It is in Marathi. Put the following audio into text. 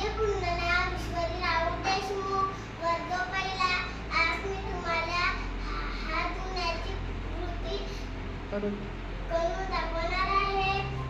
माझे पूर्ण नाव ईश्वरी राऊत देशमुख वर्ग पहिला. आज मी तुम्हाला हा- धुण्याची कृती करून. करून दाखवणार आहे.